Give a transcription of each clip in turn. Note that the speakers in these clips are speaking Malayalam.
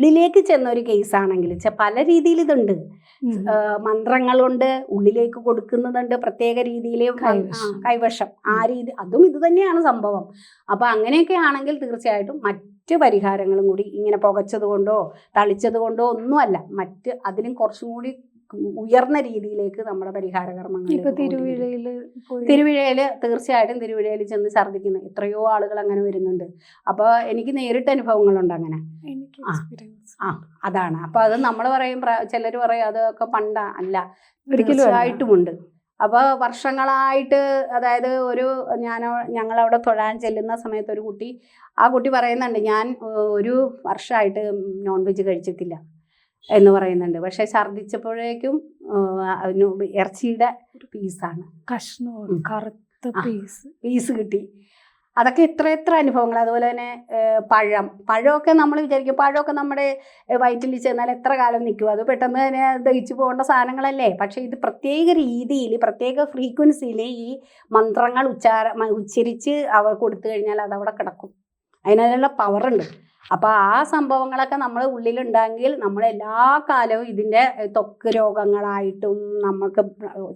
ഉള്ളിലേക്ക് ചെന്ന ഒരു കേസാണെങ്കിൽ പല രീതിയിൽ ഇതുണ്ട് മന്ത്രങ്ങളുണ്ട് ഉള്ളിലേക്ക് കൊടുക്കുന്നതുണ്ട് പ്രത്യേക രീതിയിൽ കൈവശം. കൈവശം. ആ രീതി അതും ഇത് തന്നെയാണ് സംഭവം. അപ്പൊ അങ്ങനെയൊക്കെ ആണെങ്കിൽ തീർച്ചയായിട്ടും മറ്റ് പരിഹാരങ്ങളും കൂടി ഇങ്ങനെ പുകച്ചത് കൊണ്ടോ തളിച്ചത് കൊണ്ടോ ഒന്നുമല്ല. മറ്റ് അതിലും കുറച്ചും കൂടി ഉയർന്ന രീതിയിലേക്ക് നമ്മുടെ പരിഹാര കർമ്മങ്ങൾ തിരുവിഴയിൽ പോയി. തിരുവിഴയിൽ തീർച്ചയായിട്ടും തിരുവിഴയിൽ ചെന്ന് ഛർദ്ദിക്കുന്നു എത്രയോ ആളുകൾ അങ്ങനെ വരുന്നുണ്ട്. അപ്പോൾ എനിക്ക് നേരിട്ട് അനുഭവങ്ങളുണ്ട് അങ്ങനെ. ആ. അതാണ്. അപ്പോൾ അത് നമ്മൾ പറയും ചിലർ പറയും അതൊക്കെ പണ്ട അല്ല. തീർച്ചയായിട്ടുമുണ്ട്. അപ്പോൾ വർഷങ്ങളായിട്ട് അതായത് ഒരു ഞാൻ ഞങ്ങളവിടെ തൊഴാൻ ചെല്ലുന്ന സമയത്ത് ഒരു കുട്ടി ആ കുട്ടി പറയുന്നുണ്ട് ഞാൻ ഒരു വർഷമായിട്ട് നോൺ വെജ് കഴിച്ചിട്ടില്ല. എന്ന് പറയുന്നുണ്ട്. പക്ഷെ ഛർദ്ദിച്ചപ്പോഴേക്കും ഇറച്ചിയുടെ പീസാണ്. കഷ്ണമാണ് ഉം. കറുത്ത പീസ്. പീസ് കിട്ടി. അതൊക്കെ എത്ര എത്ര അനുഭവങ്ങൾ അതുപോലെ തന്നെ പഴം. പഴമൊക്കെ നമ്മൾ വിചാരിക്കും പഴമൊക്കെ നമ്മുടെ വയറ്റിൽ ചെന്നാൽ എത്ര കാലം നിൽക്കും. അത് പെട്ടെന്ന് തന്നെ ദഹിച്ചു പോകേണ്ട സാധനങ്ങളല്ലേ. പക്ഷേ ഇത് പ്രത്യേക രീതിയിൽ പ്രത്യേക ഫ്രീക്വൻസിയിൽ ഈ മന്ത്രങ്ങൾ ഉച്ചാര ഉച്ചരിച്ച് അവർ കൊടുത്തു കഴിഞ്ഞാൽ അത് അവിടെ കിടക്കും അതിനുള്ള പവറുണ്ട് അപ്പോൾ ആ സംഭവങ്ങളൊക്കെ നമ്മൾ ഉള്ളിലുണ്ടെങ്കിൽ നമ്മൾ എല്ലാ കാലവും ഇതിന്റെ തൊക്ക് ത്വക്ക് രോഗങ്ങളായിട്ടും നമുക്ക്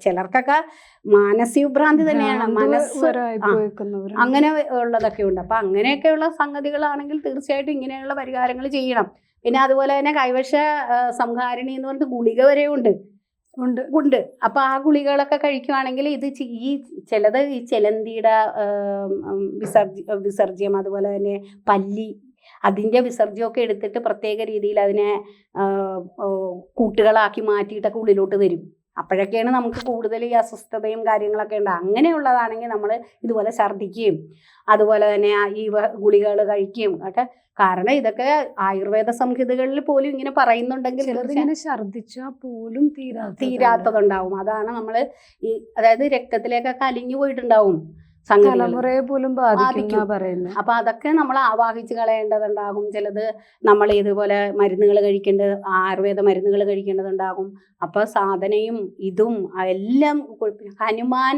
ചിലർക്കൊക്കെ മാനസിക ഭ്രാന്തി തന്നെയാണ്. മനസ്സ്. അങ്ങനെ ഉള്ളതൊക്കെ ഉണ്ട്. അപ്പം അങ്ങനെയൊക്കെയുള്ള സംഗതികളാണെങ്കിൽ തീർച്ചയായിട്ടും ഇങ്ങനെയുള്ള പരിഹാരങ്ങൾ ചെയ്യണം. പിന്നെ അതുപോലെ തന്നെ കൈവശ സംഹാരിണി എന്ന് പറഞ്ഞിട്ട് ഗുളിക വരെ ഉണ്ട്. ഉണ്ട്. ഉണ്ട്. അപ്പൊ ആ ഗുളികകളൊക്കെ കഴിക്കുവാണെങ്കിൽ ഇത് ഈ ചിലത് ഈ ചെലന്തിയുടെ വിസർജ്യ വിസർജ്യം അതുപോലെ തന്നെ പല്ലി അതിന്റെ വിസർജ്യമൊക്കെ എടുത്തിട്ട് പ്രത്യേക രീതിയിൽ അതിനെ കൂട്ടുകളാക്കി മാറ്റിയിട്ടൊക്കെ ഉള്ളിലോട്ട് വരും അപ്പോഴൊക്കെയാണ് നമുക്ക് കൂടുതൽ ഈ അസ്വസ്ഥതയും കാര്യങ്ങളൊക്കെ ഉണ്ട്. അങ്ങനെയുള്ളതാണെങ്കിൽ നമ്മൾ ഇതുപോലെ ഛർദ്ദിക്കുകയും അതുപോലെ തന്നെ ഈ ഗുളികകൾ കഴിക്കുകയും ഒക്കെ കാരണം ഇതൊക്കെ ആയുർവേദ സംഹിതകളിൽ പോലും ഇങ്ങനെ പറയുന്നുണ്ടെങ്കിൽ ഇങ്ങനെ ഛർദ്ദിച്ചാൽ പോലും തീരാത്ത തീരാത്തതുണ്ടാവും. അതാണ് നമ്മൾ ഈ അതായത് രക്തത്തിലേക്കൊക്കെ അലിഞ്ഞു പോയിട്ടുണ്ടാവും. തലമുറയെ പോലും ബാധിക്കും. അപ്പൊ അതൊക്കെ നമ്മൾ ആവാഹിച്ച് കളയേണ്ടതുണ്ടാകും. ചിലത് നമ്മൾ ഇതുപോലെ മരുന്നുകൾ കഴിക്കേണ്ടത് ആയുർവേദ മരുന്നുകൾ കഴിക്കേണ്ടതുണ്ടാകും. അപ്പൊ സാധനയും ഇതും എല്ലാം ഹനുമാൻ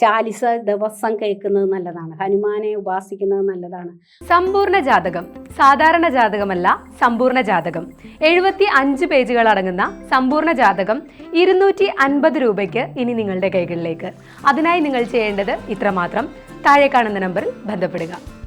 ചാലിസ ദിവസം കേൾക്കുന്നത് നല്ലതാണ്. ഹനുമാനെ ഉപാസിക്കുന്നത് നല്ലതാണ്. സമ്പൂർണ ജാതകം. സാധാരണ ജാതകമല്ല സമ്പൂർണ ജാതകം. എഴുപത്തി അഞ്ച് പേജുകൾ അടങ്ങുന്ന സമ്പൂർണ ജാതകം ഇരുന്നൂറ്റി അൻപത് രൂപയ്ക്ക് ഇനി നിങ്ങളുടെ കൈകളിലേക്ക്. അതിനായി നിങ്ങൾ ചെയ്യേണ്ടത് ഇത്രമാത്രം. താഴെ കാണുന്ന നമ്പറിൽ ബന്ധപ്പെടുക.